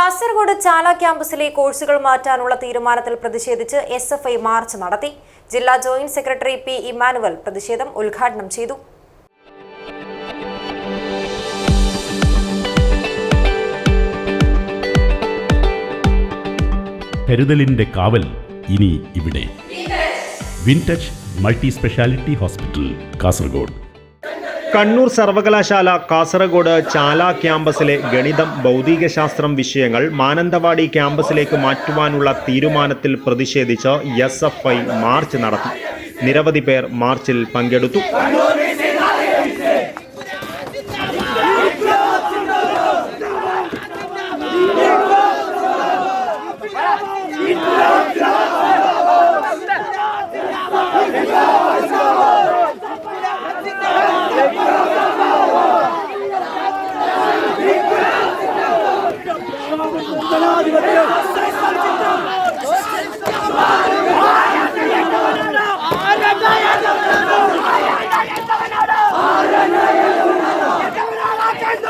കാസർഗോഡ് ചാല ക്യാമ്പസിലെ കോഴ്സുകൾ മാറ്റാനുള്ള തീരുമാനത്തിൽ പ്രതിഷേധിച്ച് എസ് എഫ് ഐ മാർച്ച് നടത്തി. ജില്ലാ ജോയിന്റ് സെക്രട്ടറി പി ഇമാനുവൽ പ്രതിഷേധം ഉദ്ഘാടനം ചെയ്തു. കരുതലിന്റെ കാവൽ ഇനി ഇവിടെ. Wintouch multi speciality hospital Kasaragod. Kannur സർവകലാശാല കാസർഗോഡ് ചാല ക്യാമ്പസിലെ ഗണിതം ഭൗതികശാസ്ത്രം വിഷയങ്ങൾ മാനന്തവാടി ക്യാമ്പസിലേക്ക് മാറ്റുവാനുള്ള തീരുമാനത്തിൽ പ്രതിഷേധിച്ച് എസ് മാർച്ച് നടത്തി. നിരവധി പേർ മാർച്ചിൽ പങ്കെടുത്തു.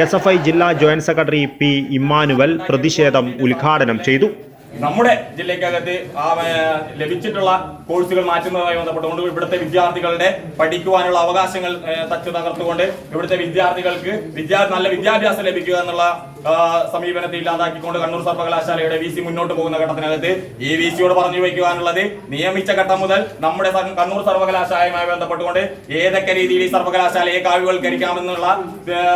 എസ് എഫ് ഐ ജില്ലാ ജോയിന്റ് സെക്രട്ടറി പി ഇമ്മാനുവൽ പ്രതിഷേധം ഉദ്ഘാടനം ചെയ്തു. നമ്മുടെ ജില്ലയ്ക്കകത്ത് ലഭിച്ചിട്ടുള്ള കോഴ്സുകൾ മാറ്റുന്നതുമായി ബന്ധപ്പെട്ടുകൊണ്ട് ഇവിടുത്തെ വിദ്യാർത്ഥികളുടെ പഠിക്കുവാനുള്ള അവകാശങ്ങൾ തച്ചു തകർത്തുകൊണ്ട് ഇവിടുത്തെ വിദ്യാർത്ഥികൾക്ക് വിദ്യാ നല്ല വിദ്യാഭ്യാസം ലഭിക്കുക എന്നുള്ള സമീപനത്തെ ഇല്ലാതാക്കിക്കൊണ്ട് കണ്ണൂർ സർവകലാശാലയുടെ വി സി മുന്നോട്ട് പോകുന്ന ഘട്ടത്തിനകത്ത് ഈ വി സിയോട് പറഞ്ഞു വയ്ക്കുവാനുള്ളത് നിയമിച്ച ഘട്ടം മുതൽ നമ്മുടെ കണ്ണൂർ സർവകലാശാലയുമായി ബന്ധപ്പെട്ടുകൊണ്ട് ഏതൊക്കെ രീതിയിൽ ഈ സർവകലാശാലയെ കാവ്യവൽക്കരിക്കാമെന്നുള്ള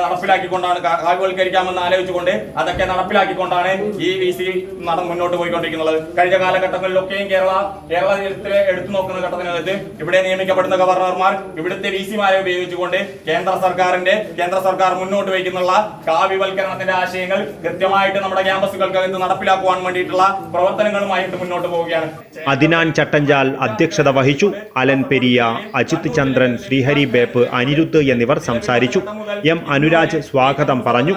നടപ്പിലാക്കിക്കൊണ്ടാണ് കാവ്യവൽക്കരിക്കാമെന്ന് ആലോചിച്ചുകൊണ്ട് അതൊക്കെ നടപ്പിലാക്കിക്കൊണ്ടാണ് ഈ വി സി നട മുന്നോട്ട് പോയിക്കൊണ്ടിരിക്കുന്നത്. കഴിഞ്ഞ കാലഘട്ടങ്ങളിലൊക്കെയും കേരള കേരളത്തിലെ എടുത്തു നോക്കുന്ന ഘട്ടത്തിനകത്ത് ഇവിടെ നിയമിക്കപ്പെടുന്ന ഗവർണർമാർ ഇവിടുത്തെ വി സിമാരെ ഉപയോഗിച്ചുകൊണ്ട് കേന്ദ്ര സർക്കാരിന്റെ കേന്ദ്ര സർക്കാർ മുന്നോട്ട് വയ്ക്കുന്നുള്ള കാവ്യവൽക്കരണത്തിന്റെ ആശയങ്ങൾ കൃത്യമായിട്ട് നമ്മുടെ ക്യാമ്പസുകൾക്കകത്ത് നടപ്പിലാക്കുവാൻ വേണ്ടിയിട്ടുള്ള പ്രവർത്തനങ്ങളുമായിട്ട് മുന്നോട്ട് പോവുകയാണ്. അതിനാൻ ചട്ടഞ്ചാൽ അധ്യക്ഷത വഹിച്ചു. അലൻ പെരിയ അജിത് ചന്ദ്രൻ ശ്രീഹരി ബേപ്പ് അനിരുദ്ധ് എന്നിവർ സംസാരിച്ചു. എം അനുരാജ് സ്വാഗതം പറഞ്ഞു.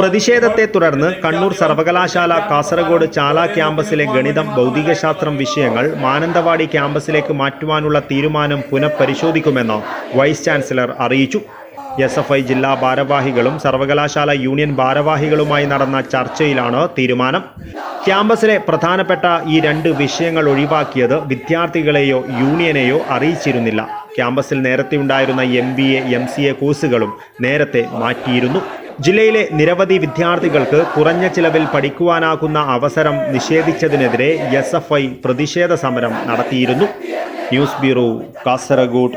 പ്രതിഷേധത്തെ തുടർന്ന് കണ്ണൂർ സർവകലാശാല കാസർഗോഡ് ചാല ക്യാമ്പസിലെ ഗണിതം ഭൗതികശാസ്ത്രം വിഷയങ്ങൾ മാനന്തവാടി ക്യാമ്പസിലേക്ക് മാറ്റുവാനുള്ള തീരുമാനം പുനഃപരിശോധിക്കുമെന്ന് വൈസ് ചാൻസലർ അറിയിച്ചു. എസ് എഫ് ഐ ജില്ലാ ഭാരവാഹികളും സർവകലാശാല യൂണിയൻ ഭാരവാഹികളുമായി നടന്ന ചർച്ചയിലാണ് തീരുമാനം. ക്യാമ്പസിലെ പ്രധാനപ്പെട്ട ഈ രണ്ട് വിഷയങ്ങൾ ഒഴിവാക്കിയത് വിദ്യാർത്ഥികളെയോ യൂണിയനെയോ അറിയിച്ചിരുന്നില്ല. ക്യാമ്പസിൽ നേരത്തെ ഉണ്ടായിരുന്ന M B A M C A കോഴ്സുകളും നേരത്തെ മാറ്റിയിരുന്നു. ജില്ലയിലെ നിരവധി വിദ്യാർത്ഥികൾക്ക് കുറഞ്ഞ ചിലവിൽ പഠിക്കുവാനാകുന്ന അവസരം നിഷേധിച്ചതിനെതിരെ എസ് എഫ് ഐ പ്രതിഷേധ സമരം നടത്തിയിരുന്നു. News bureau Kasaragod.